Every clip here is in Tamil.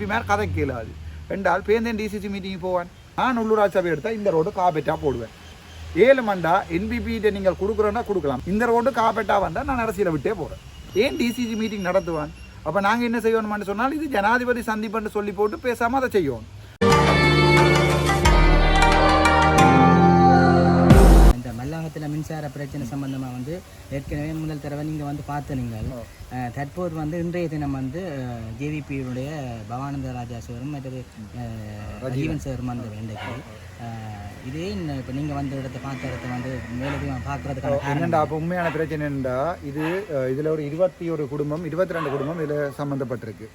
எம்பிமார் கதை கேளாது ரெண்டாள் பேந்தேன் டிசிசி மீட்டிங் போவான். நான் உள்ளூராட்சி சபை எடுத்தால் இந்த ரோடு காப்பெட்டாக போடுவேன். ஏழு மண்டா என்பிபிகிட்ட நீங்கள் கொடுக்குறோன்னா கொடுக்கலாம். இந்த ரோடு காப்பெட்டாக வந்தால் நான் அரசியலை விட்டே போகிறேன் ஏன் டிசிசி மீட்டிங் நடத்துவான்? அப்போ நாங்கள் என்ன செய்யணும்னு சொன்னால் இது ஜனாதிபதி சந்திப்புன்னு சொல்லி போட்டு பேசாமல் அதை செய்யணும். இந்த மல்லாங்கத்தில் மின்சார பிரச்சனை சம்பந்தமாக வந்து ஏற்கனவே முதல் தடவை நீங்கள் வந்து பார்த்த நீங்கள். தற்போது வந்து இன்றைய தினம் வந்து ஜேவிபியுடைய பவானந்த ராஜா சாரும் மற்றது ஜீவன் சாரும் வந்து இன்றைக்கு இதே இப்போ நீங்கள் வந்து இடத்த பார்த்த இடத்த வந்து மேலதிகம் பார்க்கறதுக்கான என்னண்டா அப்போ உண்மையான பிரச்சனை என்னண்டா இது இதுல ஒரு இருபத்தி ஒரு குடும்பம் இருபத்தி ரெண்டு குடும்பம் இதில் சம்மந்தப்பட்டிருக்கு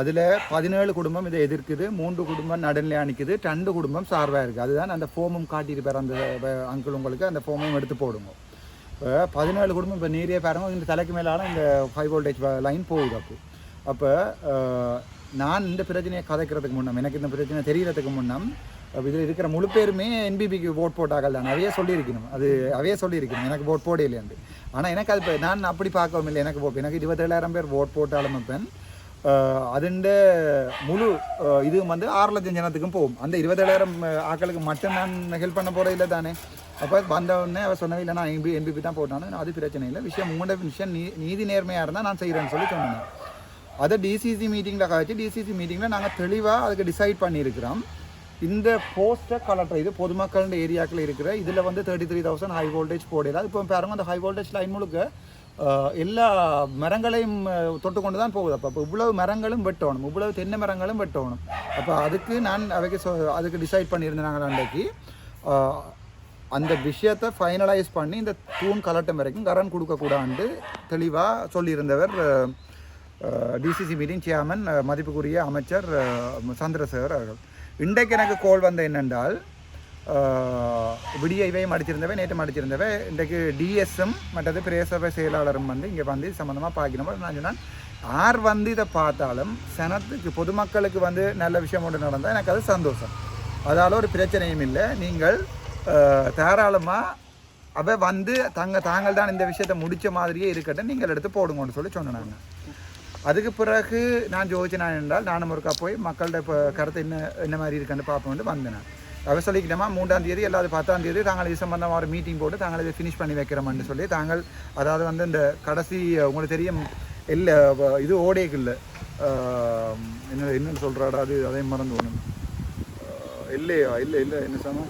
அதில் பதினேழு குடும்பம் இதை எதிர்க்குது. மூன்று குடும்பம் நடுநிலையா நிற்குது ரெண்டு குடும்பம் சார்பாக இருக்குது அதுதான் அந்த ஃபோமும் காட்டியிருப்பார் அந்த அங்கிள் உங்களுக்கு அந்த ஃபோமும் எடுத்து போடுங்க. இப்போ பதினேழு குடும்பம் இப்போ நீரே பாருங்க. இந்த தலைக்கு மேலான இந்த ஃபைவ் வோல்டேஜ் லைன் போகுது அப்போ. அப்போ நான் இந்த பிரச்சனையை கதைக்கிறதுக்கு முன்னம் எனக்கு இந்த பிரச்சனை தெரியறதுக்கு முன்னம் இதில் இருக்கிற முழு பேருமே என்பிபிக்கு ஓட் போட்டாக்கள் தான். அவையே சொல்லியிருக்கணும். அது அவையே சொல்லியிருக்கணும். எனக்கு ஓட் போடையிலேருந்து ஆனால் எனக்கு அது நான் அப்படி பார்க்கவும் இல்லை. எனக்கு எனக்கு இருபத்தேழாயிரம் பேர் ஓட் போட்டாலும் பெண் അതിൻ്റെ முழு அஹ், இது வந்து ஆறு லட்சம் ஜனத்துக்கும் போகும் அந்த இருபத்தேழாயிரம் ஆக்களுக்கு மட்டும் நான் ஹெல்ப் பண்ண போகிற இல்லை தானே அப்போ வந்த உடனே அவ சொன்னது இல்லை நான் எம்பி என்பிபி தான் போட்டானு அது பிரச்சனை இல்லை விஷயம் உங்களோட விஷயம் நீ நீதி நேர்மையாக இருந்தால் நான் செய்கிறேன்னு சொல்லி சொன்னேன் அதை டிசிசி மீட்டிங்கில் கழிச்சு டிசிசி மீட்டிங்கில் நாங்கள் தெளிவாக அதுக்கு டிசைட் பண்ணியிருக்கிறோம் இந்த போஸ்டர் கலெக்டர் இது பொதுமக்கள் ஏரியாக்கள் இருக்கிற இதில் வந்து thirty three thousand high voltage போடலாம் இப்போ பாருங்க அந்த ஹை வோல்டேஜ் லைன் முழுக்க அஹ், எல்லா மரங்களையும் தொட்டுக்கொண்டு தொட்டு கொண்டு தான் போகுது. அப்போ அப்போ இவ்வளவு மரங்களும் வெட்டணும். இவ்வளவு தென்னை மரங்களும் வெட்டணும். அப்போ அதுக்கு நான் அவைக்கு சொ அதுக்கு டிசைட் பண்ணியிருந்தேன் நாங்கள் அன்றைக்கு அந்த விஷயத்தை ஃபைனலைஸ் பண்ணி இந்த தூண் கலட்டம் வரைக்கும் கரண்ட் கொடுக்கக்கூடாது தெளிவாக சொல்லியிருந்தவர் டிசிசி மீட்டிங் சேர்மன் மதிப்புக்குரிய அமைச்சர் சந்திரசேகர் அவர்கள். இன்றைக்கு எனக்கு கோல் வந்த என்னென்றால் அஹ், மடிச்சிருந்தவை அடிச்சிருந்தவை நேற்று அடிச்சிருந்தவை. இன்றைக்கு டிஎஸ்எம் மற்றது பிரேசபை செயலாளரும் வந்து இங்கே வந்து சம்மந்தமாக பார்க்கணும் நான் சொன்னேன். யார் வந்து இதை பார்த்தாலும் சனத்துக்கு பொதுமக்களுக்கு வந்து நல்ல விஷயம் ஒன்று நடந்தால் எனக்கு அது சந்தோஷம். அதால் ஒரு பிரச்சனையும் இல்லை. நீங்கள் தாராளமாக அவ வந்து தங்க தாங்கள் தான் இந்த விஷயத்தை முடித்த மாதிரியே இருக்கட்டும் நீங்கள் எடுத்து போடுங்கன்னு சொல்லி சொன்னாங்க அதுக்கு பிறகு நான் ஜோதிச்சேன் என்றால் நானும் ஒருக்கா போய் மக்கள்கிட்ட இப்போ கருத்து என்ன என்ன மாதிரி இருக்குன்னு பார்ப்போம்னு வந்தேன் விவசாயிக்கிட்டமா மூன்றாம் தேதி எல்லாது பத்தாம் தேதி தாங்கள் இது சம்பந்தமாக ஒரு மீட்டிங் போட்டு தாங்கள் இதை ஃபினிஷ் பண்ணி வைக்கிறோம்னு சொல்லி தாங்கள் அதாவது வந்து இந்த கடைசி உங்களுக்கு தெரியும் இல்லை இது ஓடேக்கு இல்லை. என்ன என்னன்னு சொல்கிறாடா அது அதையும் மறந்து ஒன்று இல்லையா இல்லை இல்லை என்ன சொன்னா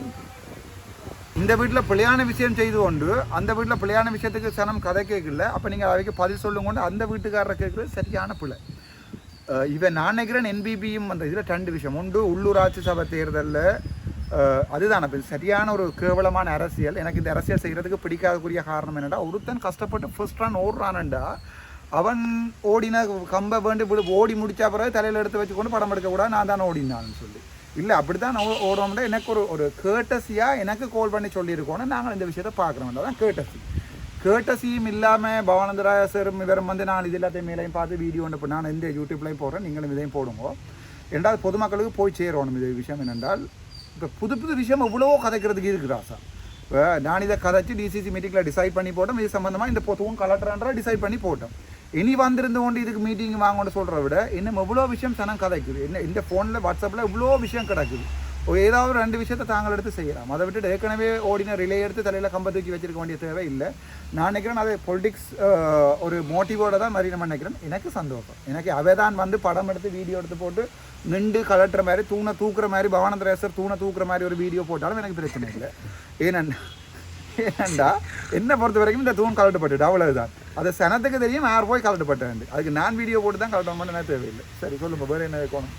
இந்த வீட்டில் பிள்ளையான விஷயம் செய்து கொண்டு அந்த வீட்டில் பிள்ளையான விஷயத்துக்கு சனம் கதை கேட்கல. அப்போ நீங்கள் அவைக்கு பதில் சொல்லும் கொண்டு அந்த வீட்டுக்காரரை கேட்குறது சரியான பிள்ளை இவன் நான் நினைக்கிறேன் என்பிபியும் அந்த இதில் ரெண்டு விஷயம். ஒன்று உள்ளூராட்சி சபை தேர்தலில் அதுதான் இப்போ சரியான ஒரு கேவலமான அரசியல். எனக்கு இந்த அரசியல் செய்கிறதுக்கு பிடிக்காதக்குரிய காரணம் என்னென்னா ஒருத்தன் கஷ்டப்பட்டு ஃபர்ஸ்ட் ரன் ஓடுறானண்டா அவன் ஓடின கம்பை வேண்டு ஓடி முடிச்ச பிறகு தலையில் எடுத்து வச்சுக்கொண்டு படம் எடுக்கக்கூடாது நான் தான் ஓடினான்னு சொல்லி. இல்லை அப்படி தான் நான் ஓடுறோம்னா எனக்கு ஒரு ஒரு கேட்டஸியாக எனக்கு கால் பண்ணி சொல்லியிருக்கோன்னு நாங்கள் இந்த விஷயத்தை பார்க்குறோம். தான் கேட்டசி கேட்டசியும் இல்லாமல் பவானந்தராய சரும் இவரும் வந்து நான் இது எல்லாத்தையும் மேலேயும் பார்த்து வீடியோ ஒன்று இப்போ நான் இந்த யூடியூப்லையும் போடுறேன் நீங்களும் இதையும் போடுங்க. ரெண்டாவது பொதுமக்களுக்கு போய் சேரணும். இது விஷயம் என்னென்றால் இப்போ புது புது விஷயம் எவ்வளவோ கதைக்கிறதுக்கு இருக்குதா சார். இப்போ நான் இதை கதைச்சு டிசிசி மீட்டிங்கில் டிசைட் பண்ணி போட்டோம். இது சம்மந்தமாக இந்த பொதுவும் கலட்டுறான்றா டிசைட் பண்ணி போட்டோம். இனி வந்திருந்து கொண்டு இதுக்கு மீட்டிங் வாங்கன்னு சொல்கிறத விட இன்னும் எவ்வளோ விஷயம் சனம் கதைக்குது. என்ன இந்த ஃபோனில் வாட்ஸ்அப்பில் இவ்வளோ விஷயம் கிடக்குது. ஏதாவது ஒரு ரெண்டு விஷயத்தை தாங்கள் எடுத்து செய்யலாம். அதை விட்டுட்டு ஏற்கனவே ஓடின ரிலே எடுத்து தலையில் கம்ப தூக்கி வச்சிருக்க வேண்டிய தேவை இல்லை. நான் நினைக்கிறேன் அது பொலிட்டிக்ஸ் ஒரு மோட்டிவோட தான் மாதிரி நம்ம நினைக்கிறேன் எனக்கு சந்தோஷம். எனக்கு அவை தான் வந்து படம் எடுத்து வீடியோ எடுத்து போட்டு நின்று கலட்டுற மாதிரி தூணை தூக்குற மாதிரி பவானந்தரேசர் தூணை தூக்குற மாதிரி ஒரு வீடியோ போட்டாலும் எனக்கு பிரச்சனை இல்லை. ஏனென்னா ஏனண்டா என்னை பொறுத்த வரைக்கும் இந்த தூண் கலட்டப்பட்டுட்டு அவ்வளவுதான். அது சனத்துக்கு தெரியும் யார் போய் கலட்டப்பட்டேன். அதுக்கு நான் வீடியோ போட்டு தான் கலட்டணும் எனக்கு தேவையில்லை. சரி சொல்லுங்கள் வேறு என்ன கோணம்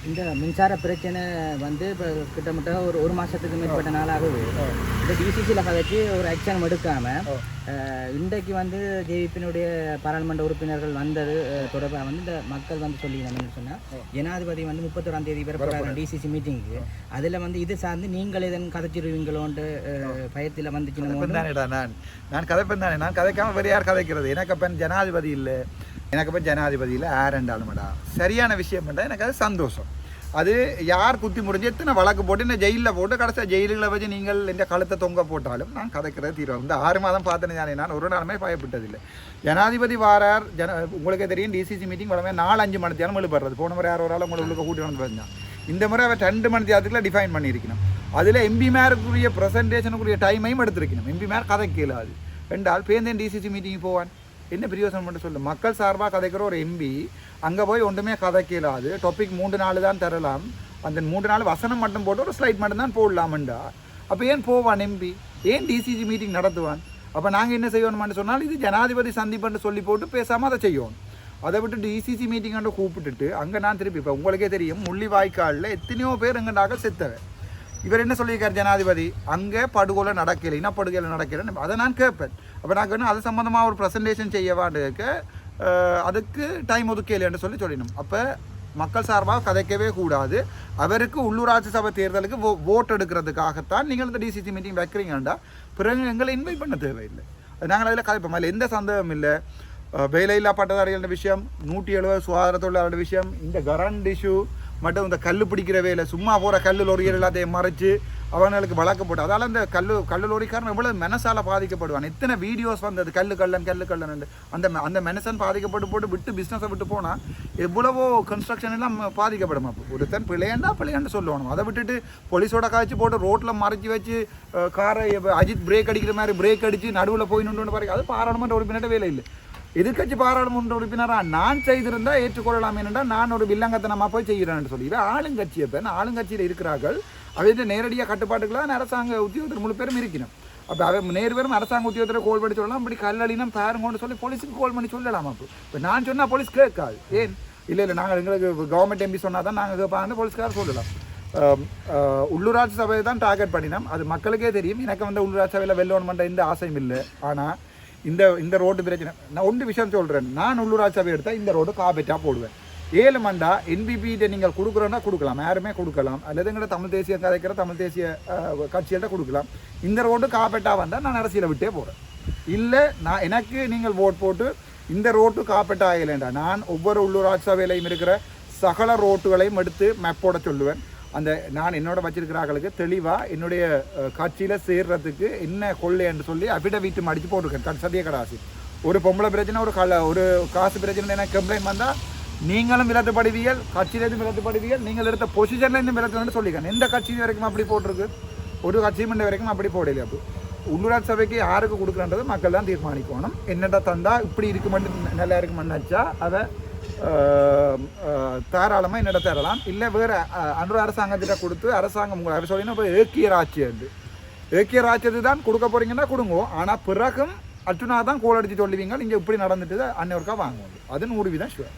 இந்த மின்சார பிரச்சனை வந்து இப்போ கிட்டத்தட்ட ஒரு ஒரு மாதத்துக்கு மேற்பட்ட நாளாகவே இந்த டிசிசியில் கதைச்சு ஒரு ஆக்ஷன் எடுக்காமல் இன்றைக்கு வந்து ஜேவிபியினுடைய பாராளுமன்ற உறுப்பினர்கள் வந்தது தொடர்பாக வந்து இந்த மக்கள் வந்து சொல்லியிருந்தாங்கன்னு சொன்னால் ஜனாதிபதி வந்து முப்பத்தொராம் தேதி வரப்போகிறாங்க டிசிசி மீட்டிங்க்கு அதில் வந்து இது சார்ந்து நீங்கள் இதன் கதைச்சிருவீங்களோன்ட்டு பயத்தில் கதைப்பன் தானேடா நான். நான் கதைப்பன் தானே. நான் கதைக்காம வேறு யார் கதைக்கிறது? எனக்கு அப்பன் ஜனாதிபதி இல்லை. எனக்கு அப்பன் ஜனாதிபதி இல்லை. யார் ரெண்டாலுமடா சரியான விஷயம் பண்ணா எனக்கு அது சந்தோஷம். அது யார் குத்தி முடிஞ்சு எத்தனை வழக்கு போட்டு என்ன ஜெயிலில் போட்டு கடைசியாக ஜெயிலுகளை வச்சு நீங்கள் எந்த கழுத்தை தொங்க போட்டாலும் நான் கதைக்கிறது தீர்வு இந்த ஆறு மாதம் பார்த்தேன்னு ஞானே நான் ஒரு நாளுமே பயப்பட்டதில்லை. ஜனாதிபதி வாரார் ஜன உங்களுக்கே தெரியும் டிசிசி மீட்டிங் வளமே நாலு அஞ்சு மணி தேரம் எழுப்படுறது போன முறை யாரோ ஒரு ஆள் உங்களுக்கு கூட்டி வந்து வந்தான் இந்த முறை அவர் ரெண்டு மணி தேரத்துக்குள்ள டிஃபைன் பண்ணியிருக்கணும். அதில் எம்பிமாருக்குரிய ப்ரெசன்டேஷனுக்குரிய டைமையும் எடுத்திருக்கணும். எம்பிமார் கதை கேளாது ரெண்டால் பேந்தேன் டிசிசி மீட்டிங் போவான். என்ன பிரயோசனம் மட்டும் சொல்லு? மக்கள் சார்பாக கதைக்கிற ஒரு எம்பி அங்கே போய் ஒன்றுமே கதைக்கலாது. டாபிக் மூன்று நாள் தான் தரலாம். அந்த மூன்று நாள் வசனம் மட்டும் போட்டு ஒரு ஸ்லைட் மட்டும் தான் போடலாமண்டா. அப்போ ஏன் போவான் எம்பி ஏன் டிசிசி மீட்டிங் நடத்துவான்? அப்போ நாங்கள் என்ன செய்யணும்னு சொன்னால் இது ஜனாதிபதி சந்திப்புன்னு சொல்லி போட்டு பேசாமல் அதை செய்யணும். அதை விட்டு டிசிசி மீட்டிங் கண்டு கூப்பிட்டுட்டு அங்கே நான் திருப்பி இப்போ உங்களுக்கே தெரியும் முள்ளிவாய்க்காலில் எத்தனையோ பேர் எங்கண்டாக செத்தவன். இவர் என்ன சொல்லியிருக்கார் ஜனாதிபதி? அங்கே படுகொலை நடக்கலை. இனப்படுகொலை நடக்கலை? அதை நான் கேட்பேன். அப்போ நான் கேட்டேன் அது சம்மந்தமாக ஒரு ப்ரெசன்டேஷன் செய்யவான்னு அதுக்கு டைம் ஒதுக்கலைன்னு சொல்லி சொல்லிடணும் அப்போ மக்கள் சார்பாக கதைக்கவே கூடாது. அவருக்கு உள்ளூராட்சி சபை தேர்தலுக்கு ஓ ஓட் எடுக்கிறதுக்காகத்தான் நீங்கள் இந்த டிசிசி மீட்டிங் வைக்கிறீங்கண்டா பிறகு எங்களை இன்வைட் பண்ண தேவையில்லை. நாங்கள் அதில் கதைப்போம். அதில் எந்த சந்தேகமும் இல்லை. வேலையில்லா பட்டதாரிகளோட விஷயம் நூற்றி எழுபது சுகாதார தொழிலாளரோட விஷயம் இந்த கரண்ட் இஷ்யூ மட்டும் இந்த கல் பிடிக்கிற வேலை. சும்மா போகிற கல் லொரிகள் எல்லாத்தையும் மறைச்சு அவங்களுக்கு வழக்கு போட்டு அதால் அந்த கல் கல் லோரிக்காரன் எவ்வளோ மனசால பாதிக்கப்படுவான். எத்தனை வீடியோஸ் வந்தது கல் கல்லன் கல் கல்லன் அந்த அந்த மெனசன் பாதிக்கப்பட்டு போட்டு விட்டு பிஸ்னஸை விட்டு போனால் எவ்வளவோ கன்ஸ்ட்ரக்ஷன் எல்லாம் பாதிக்கப்படும். அப்போ ஒருத்தன் பிள்ளையண்டா பிள்ளையாண்டு சொல்லணும் அதை விட்டுட்டு போலீஸோட காய்ச்சி போட்டு ரோட்டில் மறைச்சி வச்சு காரை அஜித் பிரேக் அடிக்கிற மாதிரி பிரேக் அடித்து நடுவில் போய் நின்று பாருங்க. அது பாராளுமன்ற உறுப்பினர்கிட்ட வேலை இல்லை. எதிர்க்கட்சி பாராளுமன்ற உறுப்பினராக நான் செய்திருந்தால் ஏற்றுக்கொள்ளலாம் என்றால் நான் ஒரு வில்லங்கத்தனமாக போய் செய்கிறேன்னு சொல்லி. இவன் ஆளுங்கட்சியை பெண் ஆளுங்கட்சியில் இருக்கிறார்கள். அவையிட்ட நேரடியாக கட்டுப்பாட்டுக்கெல்லாம் அரசாங்க உத்தியோகத்தர் முழு பேரும் இருக்கணும். அப்போ அவன் நேர் பேரும் அரசாங்க உத்தியோகத்தில் கோல் பண்ணி சொல்லலாம். அப்படி கல்லடினம் பாருங்கன்னு சொல்லி போலீஸுக்கு கோல் பண்ணி சொல்லலாம் அப்போ. இப்போ நான் சொன்னால் போலீஸ் கேட்காது. ஏன்? இல்லை இல்லை நாங்கள் எங்களுக்கு கவர்மெண்ட் எம்பி சொன்னால் தான் நாங்கள் கேட்பாங்க போலீஸ்காரர் சொல்லலாம். உள்ளூராட்சி சபையை தான் டார்கெட் பண்ணினோம். அது மக்களுக்கே தெரியும். எனக்கு வந்து உள்ளூராட்சி சபையில் வெள்ளோன்மெண்ட் எந்த ஆசையும் இல்லை. ஆனால் இந்த இந்த ரோடு பிரச்சனை நான் ஒன்று விஷயம் சொல்கிறேன் நான் உள்ளூராட்சி சபை எடுத்தால் இந்த ரோடு காபெட்டாக போடுவேன் ஏழு மண்டா என்பிபிகிட்ட நீங்கள் கொடுக்குறோன்னா கொடுக்கலாம் யாருமே கொடுக்கலாம் அல்லது எங்கள்ட தமிழ் தேசிய கதைக்கிற தமிழ் தேசிய கட்சிகள்கிட்ட கொடுக்கலாம் இந்த ரோடு காப்பெட்டாக வந்தால் நான் அரசியலை விட்டே போகிறேன் இல்லை நான் எனக்கு நீங்கள் ஓட் போட்டு இந்த ரோட்டு காப்பெட் ஆகலைண்டா நான் ஒவ்வொரு உள்ளூராட்சி சபையிலையும் இருக்கிற சகல ரோட்டுகளையும் எடுத்து மேப்போட சொல்லுவேன் அந்த நான் என்னோட வச்சிருக்கிறார்களுக்கு தெளிவாக என்னுடைய கட்சியில் சேர்றதுக்கு என்ன கொள்ளைன்னு சொல்லி சொல்லி அபிடவிட்டு அடித்து போட்டிருக்கேன். சத்திய கடாசி ஒரு பொம்பளை பிரச்சனை ஒரு கல ஒரு காசு பிரச்சனை என்ன கம்ப்ளைண்ட் வந்தால் நீங்களும் விலட்டுப்படுவீர்கள் கட்சியிலேருந்து விலட்டுப்படுவீர்கள் நீங்கள் எடுத்த பொசிஷன்லேருந்து விலத்துன்னு சொல்லிக்கணும் எந்த கட்சி வரைக்கும் அப்படி போட்டிருக்கு? ஒரு கட்சியும் இந்த வரைக்கும் அப்படி போடல அப்போ உள்ளூராட்சி சபைக்கு யாருக்கு கொடுக்குறன்றது மக்கள் தான் தீர்மானிக்கணும். என்னடா தந்தா இப்படி இருக்குமென்னு நல்லா இருக்குமென்னாச்சா அதை தாராளமாக என்னிட தரலாம். இல்லை வேறு அன்று அரசாங்கத்திட்ட கொடுத்து அரசாங்கம் உங்களை அவர் சொல்லினா இப்போ ஏக்கிய ராட்சியம் ஏக்கிய ராட்சியத்து தான் கொடுக்க போகிறீங்கன்னா கொடுங்க. ஆனால் பிறகும் அர்ஜுனா தான் கோல் அடித்து சொல்லுவீங்க. நீங்கள் இப்படி நடந்துட்டு அன்னொருக்கா வாங்குவோம். அது நூறு வீதம் ஷுவர்